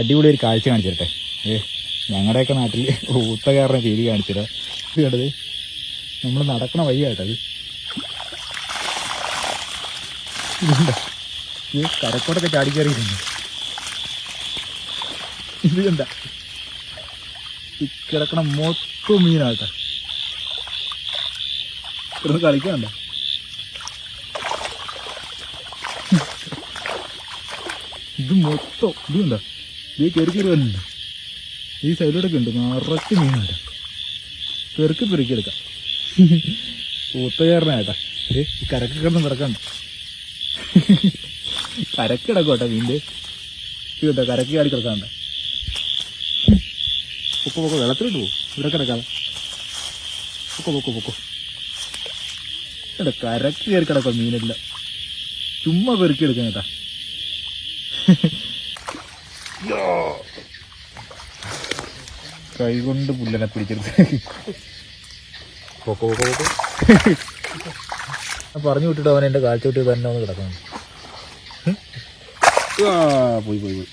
അടിപൊളി ഒരു കാഴ്ച കാണിച്ചിരട്ടെ. ഏ ഞങ്ങളുടെയൊക്കെ നാട്ടിൽ ഊത്തകാരനെ രീതി കാണിച്ചിട്ട് ഇത് കണ്ടത് നമ്മൾ നടക്കണ വഴിയായിട്ടത് ഈ കരക്കോടൊക്കെ ചാടിക്കയറിയിട്ടുണ്ട് ഇത് കണ്ട? കിടക്കണ മൊത്തം മീനാട്ട. ഇവിടെ കളിക്കണ്ട ഇത് മൊത്തം ഇത് കണ്ട? കയറി കയറി വരുന്നുണ്ട് ഈ സൈഡിലൂടെ ഉണ്ട് നിറച്ച് മീനാട്ട കെറുക്ക് പെറുക്കി എടുക്കാം. ഊത്തകയറിനാട്ടാ ഏ ഈ കരക്ക് കിടന്ന് കിടക്കണ്ട കരക്ക് കിടക്കോട്ടെ മീന്റെ കേട്ടോ കരക്ക് കാടി കിടക്കാണ്ട പൊക്കോ പൊക്കോ വെള്ളത്തിലിട്ട് പോകും ഇവിടെ കിടക്കാതെ പൊക്കോ പൊക്കോ പൊക്കോ. കരക്ക് കയറി കിടക്കാം മീനെല്ലാം. ചുമ്മാ പെറുക്കി എടുക്കാം കേട്ടാ കൈ കൊണ്ട് പുല്ലനെ പിടിച്ചെടുത്ത് പൊക്കോ പൊക്കോ പൊക്കോ പറഞ്ഞു വിട്ടിട്ട് അവൻ എന്റെ കാഴ്ച വിട്ട് തന്നെ ഒന്ന് കിടക്കണം. പോയി പോയി പോയി.